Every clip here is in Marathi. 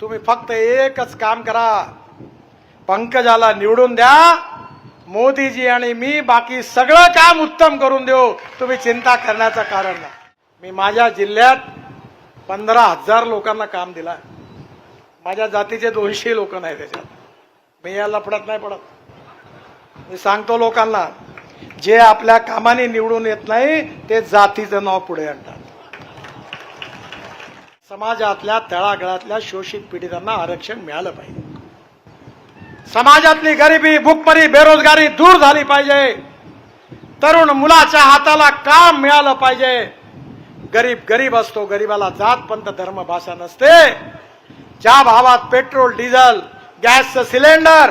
तुम्ही फक्त एकच काम करा. पंकजाला निवडून द्या. मोदीजी आणि मी बाकी सगळं काम उत्तम करून देऊ. तुम्ही चिंता करण्याचं कारण नाही. मी माझ्या जिल्ह्यात पंधरा हजार लोकांना काम दिलं. माझ्या जातीचे दोनशे लोक नाही त्याच्यात. मी या पडत नाही पडत. मी सांगतो लोकांना जे आपल्या कामाने निवडून येत नाही ते जातीचं नाव पुढे आणतात. समाजातल्या तळागळातल्या शोषित पीडितांना आरक्षण मिळालं पाहिजे. समाजातली गरिबी भुकमरी बेरोजगारी दूर झाली पाहिजे. तरुण मुलाच्या हाताला काम मिळालं पाहिजे. गरीब गरीब असतो गरीबाला जात पंत धर्म भाषा नसते. ज्या भावात पेट्रोल डिझेल गॅसचं सिलेंडर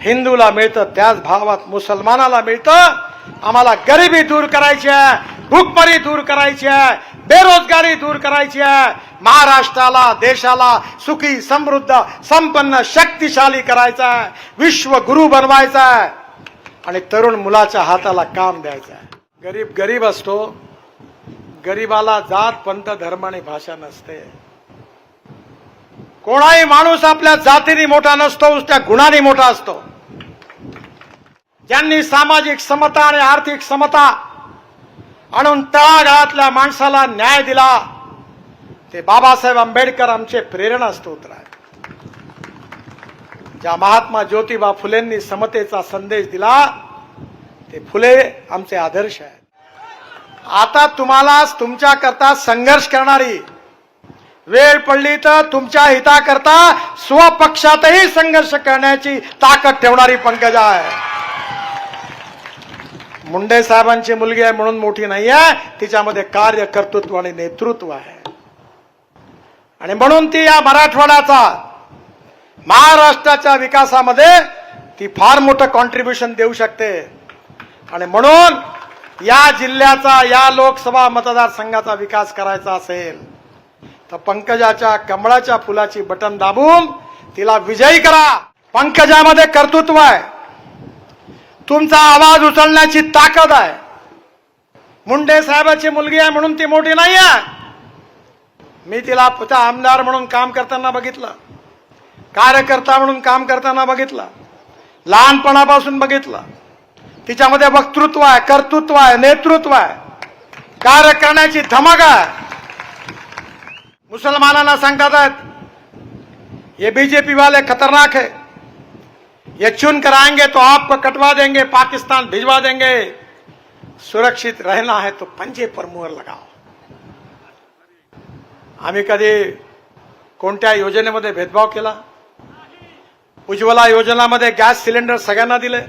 हिंदूला मिळतं त्याच भावात मुसलमानाला मिळतं. आम्हाला गरिबी दूर करायची आहे भूकमरी दूर करायची आहे. बेरोजगारी दूर करायची आहे. महाराष्ट्राला देशाला सुखी समृद्ध संपन्न शक्तिशाली करायचा आहे. विश्व गुरु बनवायचा आहे. आणि तरुण मुलाच्या हाताला काम द्यायचं आहे. गरीब गरीब असतो. गरीबाला जात पंत धर्म आणि भाषा नसते. कोणाही माणूस आपल्या जातीने मोठा नसतो त्या गुणाने मोठा असतो. ज्यांनी सामाजिक समता आणि आर्थिक समता आणून तळागाळातल्या माणसाला न्याय दिला. ते बाबासाहेब आंबेडकर आमचे प्रेरणा स्तोत्र आहे ज्या महात्मा ज्योतिबा फुलेंनी समतेचा संदेश दिला ते फुले आमचे आदर्श आहेत. आता तुम्हाला तुमच्या करता संघर्ष करणारी. वेळ पडली तर तुमच्या हिताकरता स्वपक्षातही संघर्ष करण्याची ताकद ठेवणारी पंकजा आहे. मुंडे साहेबांची मुलगी आहे म्हणून मोठी नाही आहे. तिच्यामध्ये कार्य कर्तृत्व आणि नेतृत्व आहे. आणि म्हणून ती या मराठवाड्याचा महाराष्ट्राच्या विकासामध्ये ती फार मोठं कॉन्ट्रीब्युशन देऊ शकते. आणि म्हणून या जिल्ह्याचा या लोकसभा मतदारसंघाचा विकास करायचा असेल तर पंकजाच्या कमळाच्या फुलाची बटन दाबून तिला विजयी करा. पंकजामध्ये कर्तृत्व आहे. तुमचा आवाज उचलण्याची ताकद आहे. मुंडे साहेबाची मुलगी आहे म्हणून ती मोठी नाही आहे. मी तिला पुता आमदार म्हणून काम करताना बघितलं. कार्यकर्ता म्हणून काम करताना बघितलं. लहानपणापासून बघितलं. तिच्यामध्ये वक्तृत्व आहे कर्तृत्व आहे नेतृत्व आहे. कार्य करण्याची धमक आहे. मुसलमानांना सांगतात आहेत ये बीजेपी वाले खतरनाक आहे. ये चुन कर आएंगे तो आपको कटवा देंगे पाकिस्तान भिजवा देंगे। सुरक्षित रहना है तो पंजे पर मुहर लगाओ। आम्ही कधी कोणत्या योजनेमध्ये भेदभाव केला? उज्ज्वला योजनामध्ये गॅस सिलेंडर सगळ्यांना दिले.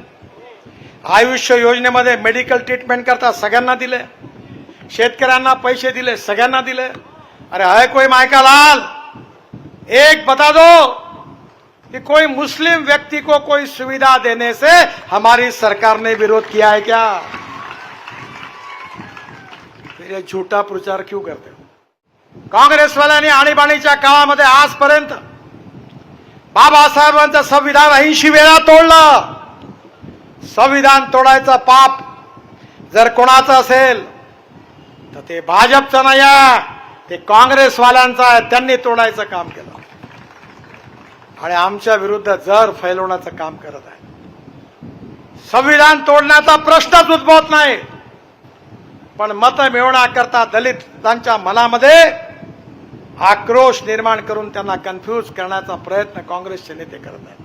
आयुष्य योजनेमध्ये मेडिकल ट्रीटमेंट करता सगळ्यांना दिले. शेतकऱ्यांना पैसे दिले सगळ्यांना दिले. अरे है कोई मायका लाल! एक बता दो! कि कोई मुस्लिम व्यक्ति को कोई सुविधा देने से हमारी सरकार ने विरोध किया है क्या? फिर झूठा प्रचार क्यों करते हो? काँग्रेसवाल्यांनी आणीबाणीच्या काळामध्ये आजपर्यंत बाबासाहेबांचं संविधान ऐंशी वेळा तोडलं. संविधान तोडायचं पाप जर कोणाचं असेल तर ते भाजपचं नाही आहे ते काँग्रेसवाल्यांचं आहे त्यांनी तोडायचं काम केलं. आणि आमच्या विरुद्ध जर फैलवण्याचं काम करत आहे. संविधान तोडण्याचा प्रश्नच उद्भवत नाही. पण मत मिळवण्याकरता दलितांच्या मनामध्ये आक्रोश निर्माण करून त्यांना कन्फ्यूज करण्याचा प्रयत्न काँग्रेसचे नेते करत आहेत.